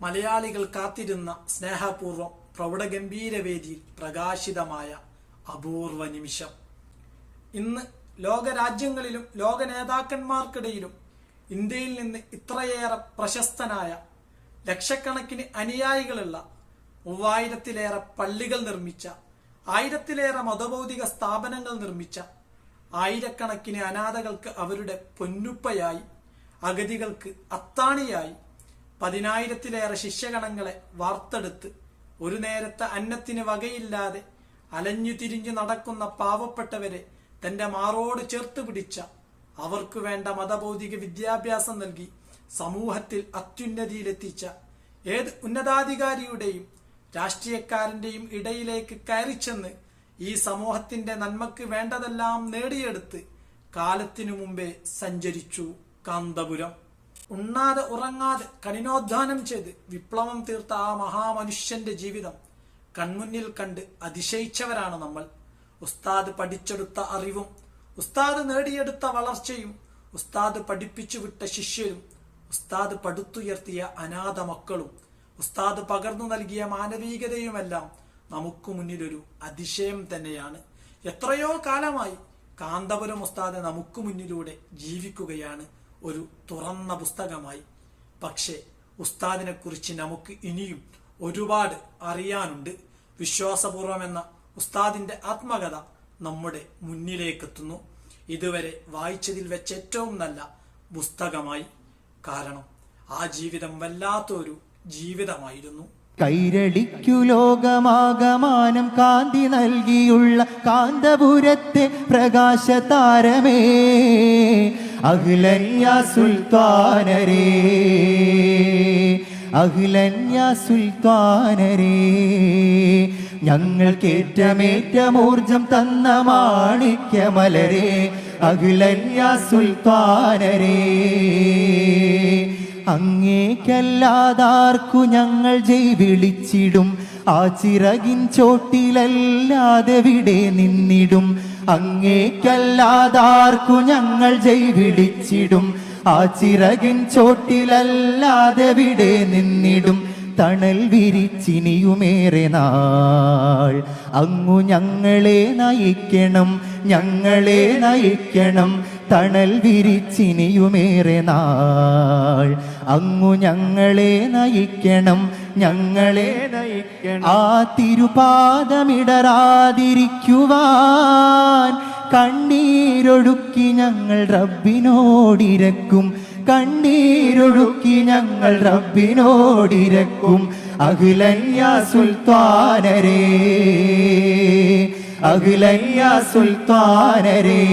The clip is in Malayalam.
മലയാളികൾ കാത്തിരുന്ന സ്നേഹപൂർവം പ്രൗഢഗംഭീരവേദിയിൽ പ്രകാശിതമായ അപൂർവ നിമിഷം. ഇന്ന് ലോകരാജ്യങ്ങളിലും ലോക നേതാക്കന്മാർക്കിടയിലും ഇന്ത്യയിൽ നിന്ന് ഇത്രയേറെ പ്രശസ്തനായ ലക്ഷക്കണക്കിന് അനുയായികളുള്ള മൂവായിരത്തിലേറെ പള്ളികൾ നിർമ്മിച്ച ആയിരത്തിലേറെ മതഭൗതിക സ്ഥാപനങ്ങൾ നിർമ്മിച്ച ആയിരക്കണക്കിന് അനാഥകൾക്ക് അവരുടെ പൊന്നുപ്പയായി അഗതികൾക്ക് അത്താണിയായി പതിനായിരത്തിലേറെ ശിഷ്യഗണങ്ങളെ വാർത്തെടുത്ത് ഒരു നേരത്തെ അന്നത്തിന് വകയില്ലാതെ അലഞ്ഞു തിരിഞ്ഞു നടക്കുന്ന പാവപ്പെട്ടവരെ തന്റെ മാറോട് ചേർത്ത് പിടിച്ച അവർക്ക് വേണ്ട മതഭൗതിക വിദ്യാഭ്യാസം നൽകി സമൂഹത്തിൽ അത്യുന്നതിയിലെത്തിച്ച ഏത് ഉന്നതാധികാരിയുടെയും രാഷ്ട്രീയക്കാരന്റെയും ഇടയിലേക്ക് കയറിച്ചെന്ന് ഈ സമൂഹത്തിന്റെ നന്മക്ക് വേണ്ടതെല്ലാം നേടിയെടുത്ത് കാലത്തിനു മുമ്പേ സഞ്ചരിച്ചു കാന്തപുരം. ഉണ്ണാതെ ഉറങ്ങാതെ കഠിനോദ്ധാനം ചെയ്ത് വിപ്ലവം തീർത്ത ആ മഹാമനുഷ്യന്റെ ജീവിതം കൺമുന്നിൽ കണ്ട് അതിശയിച്ചവരാണ് നമ്മൾ. ഉസ്താദ് പഠിച്ചെടുത്ത അറിവും ഉസ്താദ് നേടിയെടുത്ത വളർച്ചയും ഉസ്താദ് പഠിപ്പിച്ചു വിട്ട ശിഷ്യരും ഉസ്താദ് പടുത്തുയർത്തിയ അനാഥ മക്കളും ഉസ്താദ് പകർന്നു നൽകിയ മാനവികതയുമെല്ലാം നമുക്ക് മുന്നിലൊരു അതിശയം തന്നെയാണ്. എത്രയോ കാലമായി കാന്തപുരം ഉസ്താദ് നമുക്ക് മുന്നിലൂടെ ജീവിക്കുകയാണ്. ഒരു തുറന്ന പുസ്തകമായി. പക്ഷേ ഉസ്താദിനെ കുറിച്ച് നമുക്ക് ഇനിയും ഒരുപാട് അറിയാനുണ്ട്. വിശ്വാസപൂർവം എന്ന ഉസ്താദിന്റെ ആത്മകഥ നമ്മുടെ മുന്നിലേക്കെത്തുന്നു. ഇതുവരെ വായിച്ചതിൽ വെച്ച് ഏറ്റവും നല്ല പുസ്തകമായി കാരണം ആ ജീവിതം വല്ലാത്തൊരു ജീവിതമായിരുന്നു. കൈരടിക്കു ലോകമാകമാനം കാന്തി നൽകിയുള്ള കാന്തപുരത്തെ പ്രകാശ അഖിലന്യ സുൽത്താനരേ. അഖിലന്യ സുൽത്താനരേ. ഞങ്ങൾക്കേറ്റമേറ്റമൂർജം തന്ന മാണിക്യമലരേ. അഖിലന്യ സുൽത്താനരേ. അങ്ങേക്കല്ലാതാർക്കു ഞങ്ങൾ ജയ് വിളിച്ചിടും. ആ ചിറകിൻ ചോട്ടിലല്ലാതെ വിടെ നിന്നിടും. അങ്ങേക്കല്ലാതാർക്കു ഞങ്ങൾ ജയ് വിളിച്ചിടും. ആ ചിറകിൻ ചോട്ടിലല്ലാതെ വിടെ നിന്നിടും. തണൽ വിരിച്ചിനിയുമേറെ നാൾ. അങ്ങു ഞങ്ങളെ നയിക്കണം ഞങ്ങളെ നയിക്കണം. തണൽ വിരിച്ചിനിയുമേറെ നാൾ. അങ്ങു ഞങ്ങളെ നയിക്കണം ഞങ്ങളെ നയിക്കണം. ആ തിരുപാദമിടറാതിരിക്കുവാൻ കണ്ണീരൊഴുക്കി ഞങ്ങൾ റബ്ബിനോടിരക്കും. കണ്ണീരൊഴുക്കി ഞങ്ങൾ റബ്ബിനോടിരക്കും. അഖിലന്യ സുൽത്താനരേ അഖിലന്യ സുൽത്താനരേ.